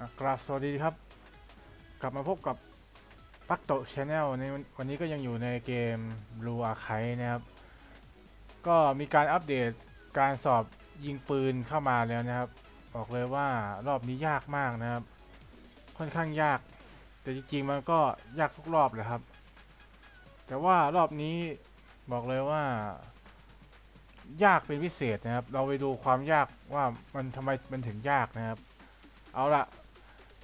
กราบสวัสดีครับ กลับมาพบกับปักโตชาแนลในวันวันนี้ก็ยังอยู่ในเกม Blue Archive นะครับ ก็มีการอัปเดตการสอบยิงปืนเข้ามาแล้วนะครับ บอกเลยว่ารอบนี้ยากมากนะครับ ค่อนข้างยาก แต่จริงๆมันก็ยากทุกรอบเลยครับ แต่ว่ารอบนี้บอกเลยว่า ยากเป็นพิเศษนะครับ เราไปดูความยากว่ามันทำไมมันถึงยากนะครับเอาละ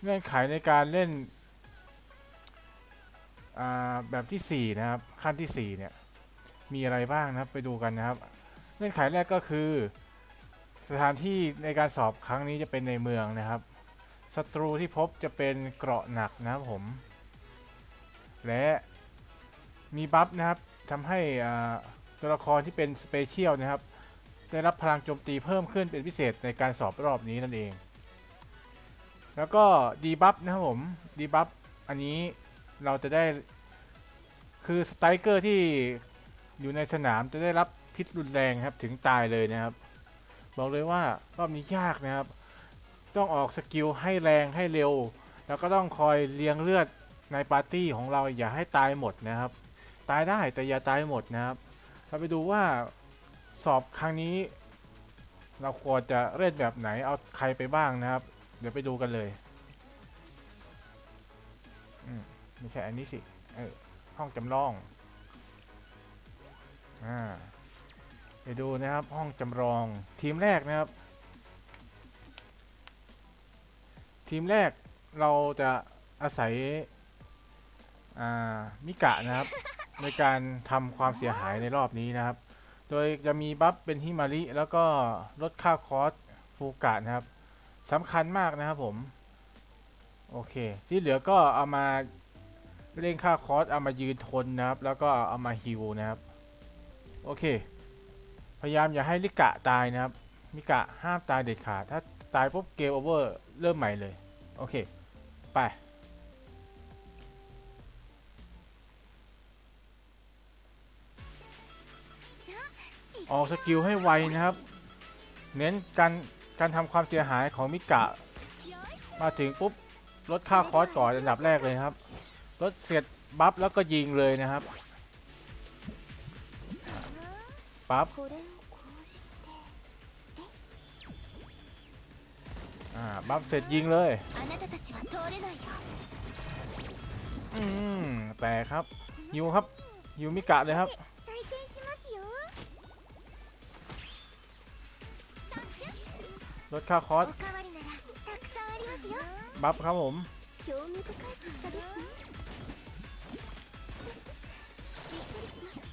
เงื่อนไขในการเล่นแบบที่ 4 นะครับ ขั้นที่ 4 เนี่ย มีอะไรบ้างนะครับไปดูกันนะครับ เงื่อนไขแรกก็คือ สถานที่ในการสอบครั้งนี้จะเป็นในเมืองนะครับศัตรูที่พบจะเป็นเกราะหนักนะครับผม และมีบัฟนะครับทำให้ตัวละครที่เป็นสเปเชียลนะครับ ได้รับพลังโจมตีเพิ่มขึ้นเป็นพิเศษในการสอบรอบนี้นั่นเอง แล้วก็ดีบัฟนะครับผมดีบัฟอันนี้เราจะได้คือสไตรเกอร์ที่อยู่ในสนามจะได้รับพิษรุนแรงครับถึงตายเลยนะครับ บอกเลยว่ารอบนี้ยากนะครับ ต้องออกสกิลให้แรงให้เร็ว แล้วก็ต้องคอยเลี้ยงเลือดในปาร์ตี้ของเราอย่าให้ตายหมดนะครับ ตายได้แต่อย่าตายหมดนะครับ เราไปดูว่าสอบครั้งนี้ เราควรจะเล่นแบบไหนเอาใครไปบ้างนะครับ เดี๋ยวไปดูกันเลยอืมไม่ใช่อันนี้สิเออห้องจำลองอ่าไปดูนะครับห้องจำลองทีมแรกนะครับ ทีมแรกเราจะอาศัยอ่ามิกะนะครับ ในการทำความเสียหายในรอบนี้นะครับ โดยจะมีบัฟเป็นฮิมาริแล้วก็ลดค่าคอสฟูกะนะครับ สำคัญมากนะครับผม โอเค ที่เหลือก็เอามาเร่งค่าคอสเอามายืนทนนะครับ แล้วก็เอามาฮิวนะครับ โอเค พยายามอย่าให้ลิกะตายนะครับมิกะห้ามตายเด็ดขาด ถ้าตายปุ๊บเกมโอเวอร์เริ่มใหม่เลย โอเค ไปออกสกิลให้ไวนะครับ เน้นการ การทำความเสียหายของมิกะ มาถึงปุ๊บลดค่าคอสก่อนอันดับแรกเลยครับลดเสร็จบัฟแล้วก็ยิงเลยนะครับปับ๊บบัฟเสร็จยิงเลยอืมแต่ครับยูครับยูมิกะเลยครับ ลดค่าคอสบัฟครับผม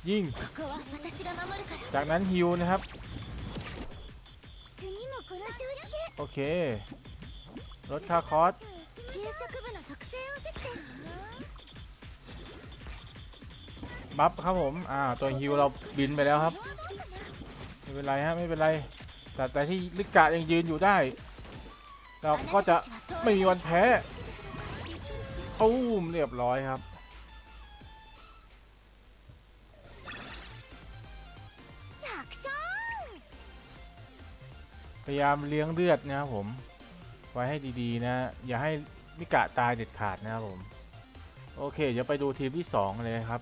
ยิง จากนั้นฮิวนะครับ โอเค ลดค่าคอสบัฟครับผม อ่า ตัวฮิวเราบินไปแล้วครับ ไม่เป็นไรฮะ ไม่เป็นไร แต่แต่ที่ลิกะยังยืนอยู่ได้ เราก็จะไม่มีวันแพ้ตู้มเรียบร้อยครับ พยายามเลี้ยงเลือดนะครับผม ไว้ให้ดีๆนะ อย่าให้มิกะตายเด็ดขาดนะครับผม โอเคเดี๋ยวไปดูทีมที่ 2 เลยครับ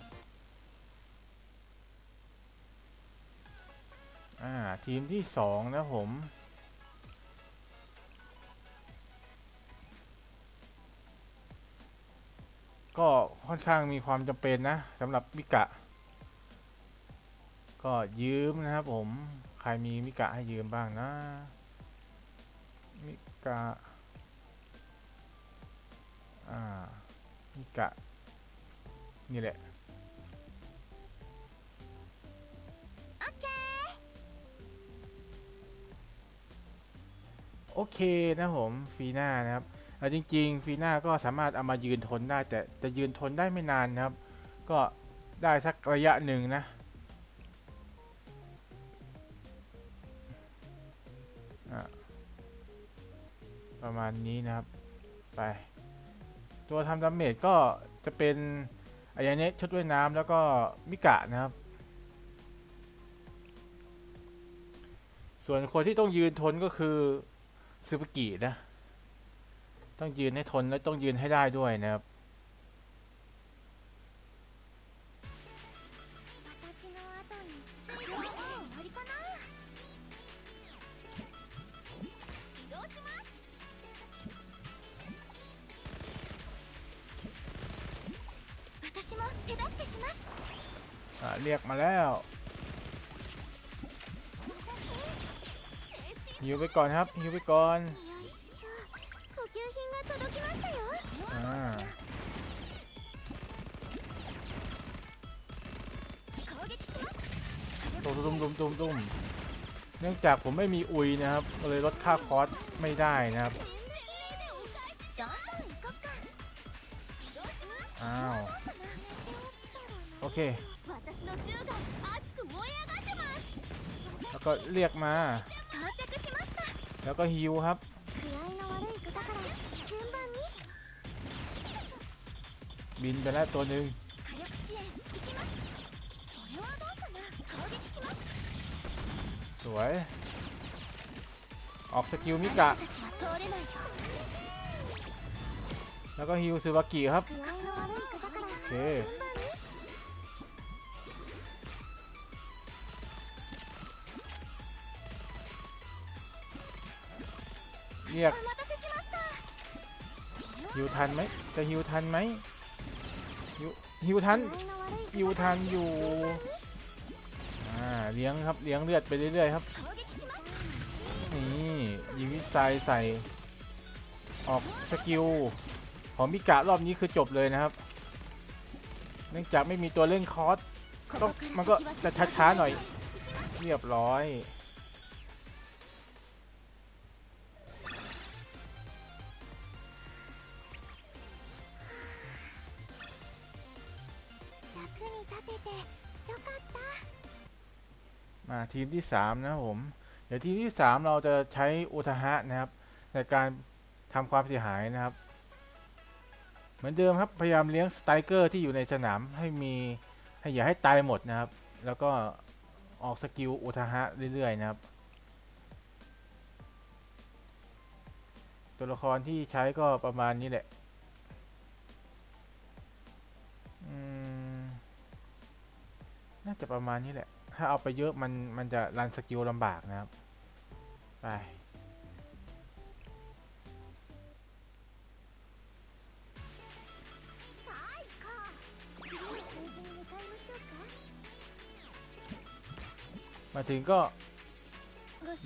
ทีมที่สองนะผม ก็ค่อนข้างมีความจำเป็นนะสำหรับมิกะ ก็ยืมนะครับผม ใครมีมิกะให้ยืมบ้างนะ มิกะ อ่า มิกะ นี่แหละ โอเคนะผมฟีน่านะครับแต่จริงๆฟีน่าก็สามารถเอามายืนทนได้ แต่จะยืนทนได้ไม่นานนะครับ ก็ได้สักระยะหนึ่งนะประมาณนี้นะครับ ไป ตัวทำดาเมจก็จะเป็นอายาเนะชุดว่ายน้ำแล้วก็มิกะนะครับ ส่วนคนที่ต้องยืนทนก็คือ ซูเปอร์กินะ ต้องยืนให้ทนและต้องยืนให้ได้ด้วยนะครับเรียกมาแล้ว หิวไปก่อนครับหิวไปก่อนตุ้มตุ้มตุ้มตุ้มตุ้มเนื่องจากผมไม่มีอุยนะครับเลยลดค่าคอสไม่ได้นะครับอ้าวโอเค แล้วก็เรียกมา แล้วก็ฮิวครับ บินไปแล้วตัวหนึ่งสวย ออกสกิลมิกะ แล้วก็ฮิวซูบากิครับ โอเค เรียกฮิวทันไหมจะฮิวทันไหมฮิวทันฮิวทันอยู่อ่าเลี้ยงครับเลี้ยงเลือดไปเรื่อยๆครับนี่ยิงวิสัยใส่ออกสกิลของมิกะรอบนี้คือจบเลยนะครับเนื่องจากไม่มีตัวเล่นคอสต้องมันก็จะช้าๆหน่อย เรียบร้อย มาทีมที่สามนะครับผมเดี๋ยวทีมที่สามเราจะใช้อุทหะนะครับ ในการทำความเสียหายนะครับ เหมือนเดิมครับพยายามเลี้ยงสไตรเกอร์ที่อยู่ในสนามให้มีให้อย่าให้ตายหมดนะครับ แล้วก็ออกสกิลอุทหะเรื่อยๆนะครับ ตัวละครที่ใช้ก็ประมาณนี้แหละน่าจะประมาณนี้แหละ ถ้าเอาไปเยอะมันมันจะรันสกิลลำบากนะครับ ไป มาถึงก็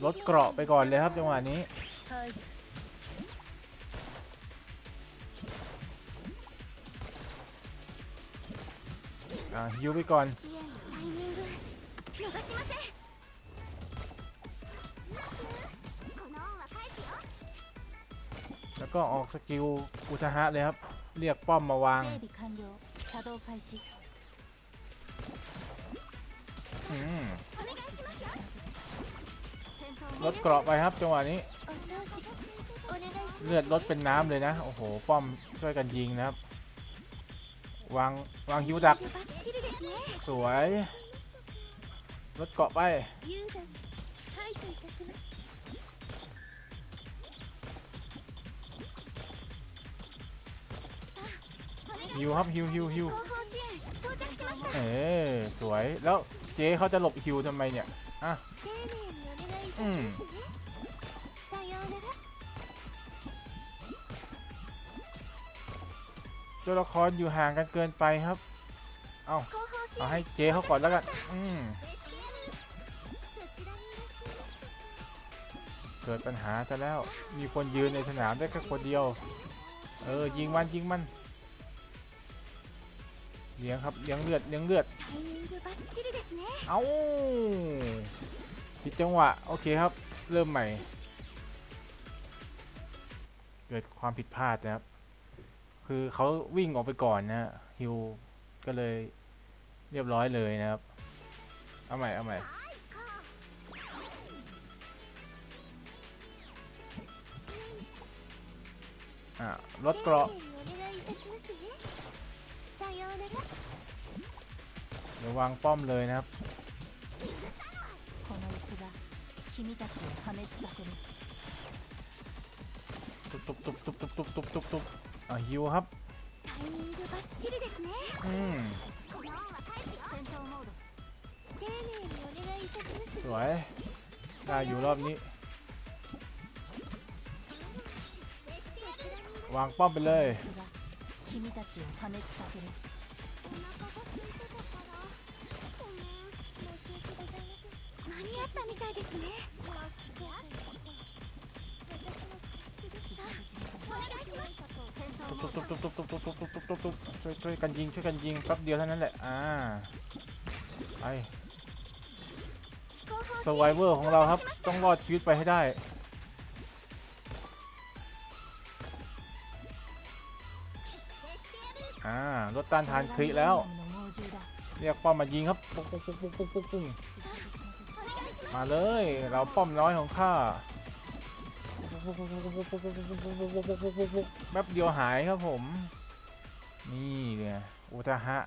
ลดเกราะไปก่อนเลยครับจังหวะนี้ฮิวไปก่อน 逃しませんこの恩は返すよ แล้วก็ออกสกิลอุทหะเลยครับ เรียกป้อมมาวาง 整備完了作動開始 อืม お願いしますよ戦闘 ลดเกราะไปครับจังหวะนี้ お掃除お願いします เลือดลดเป็นน้ำเลยนะ โอ้โห ป้อมช่วยกันยิงนะครับ วางวางฮิวดัก バッチリですね สวย ลดเกราะไป 優雅に排除いたします ฮิวครับฮิวฮิวฮิว 後方支援到着しました เอ๊สวย แล้วเจ๊เขาจะหลบฮิวทำไมเนี่ย 丁寧にお願いいたしますねさようなら ตัวละครอยู่ห่างกันเกินไปครับ เอา 後方支 เอา 援 ให้เจ๊เขาก่อนแล้วกัน อืม 正式 เกิดปัญหาซะแล้ว มีคนยืนในสนามได้แค่คนเดียว เออ ยิงมันยิงมันเลี้ยงครับเลี้ยงเลือดเลี้ยงเลือด เอาผิดจังหวะ โอเคครับ เริ่มใหม่ เกิดความผิดพลาดนะครับ คือเขาวิ่งออกไปก่อนนะฮิวก็เลยเรียบร้อยเลยนะครับ เอาใหม่ เอาใหม่ รถเกราะเดี๋ยววางป้อมเลยนะครับตุบตุบตุบตุบตุบตุบตุบตุบตุบอะฮิวครับอืมสวยได้อยู่รอบนี้ วางป้อมไปเลยตุ๊บตุ๊บตุ๊บตุ๊บตุ๊บตุ๊บตุ๊บตุ๊บตุ๊บตุ๊บช่วยช่วยกันยิงช่วยกันยิงแป๊บเดียวเท่านั้นแหละ อ่า ไปสไวเวอร์ของเราครับ ต้องรอดชีวิตไปให้ได้ อ่าลดต้านทานคลิแล้ว เรียกป้อมมายิงครับปุ๊กปุ๊กปุ๊กปุ๊กปุ๊กปุ๊กมาเลย เราป้อมน้อยของข้าแป๊บเดียวหายครับผม นี่เนี่ยอุตหะ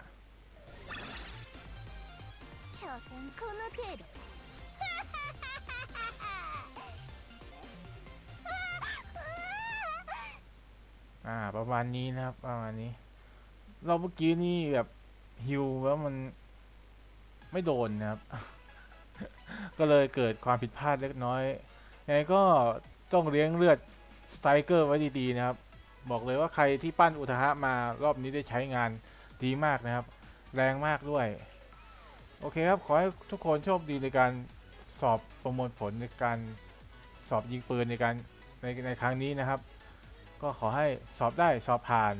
อ่าประมาณนี้นะครับประมาณนี้ เราเมื่อกี้นี่แบบฮิวแล้วมันไม่โดนนะครับ ก็เลยเกิดความผิดพลาดเล็กน้อยยังไงก็ต้องเลี้ยงเลือดสไตรเกอร์ไว้ดีๆนะครับ บอกเลยว่าใครที่ปั้นอุทหะมารอบนี้ได้ใช้งานดีมากนะครับ แรงมากด้วย โอเคครับ ขอให้ทุกคนโชคดีในการสอบประมวลผลในการสอบยิงปืนในการในในครั้งนี้นะครับ ก็ขอให้สอบได้สอบผ่าน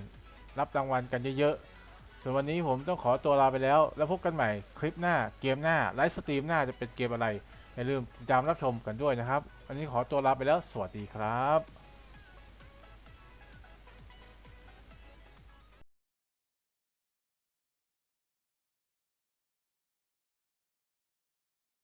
รับรางวัลกันเยอะๆ ส่วนวันนี้ผมต้องขอตัวลาไปแล้ว แล้วพบกันใหม่คลิปหน้าเกมหน้าไลฟ์สตรีมหน้าจะเป็นเกมอะไรอย่าลืมติดตามรับชมกันด้วยนะครับ วันนี้ขอตัวลาไปแล้ว สวัสดีครับ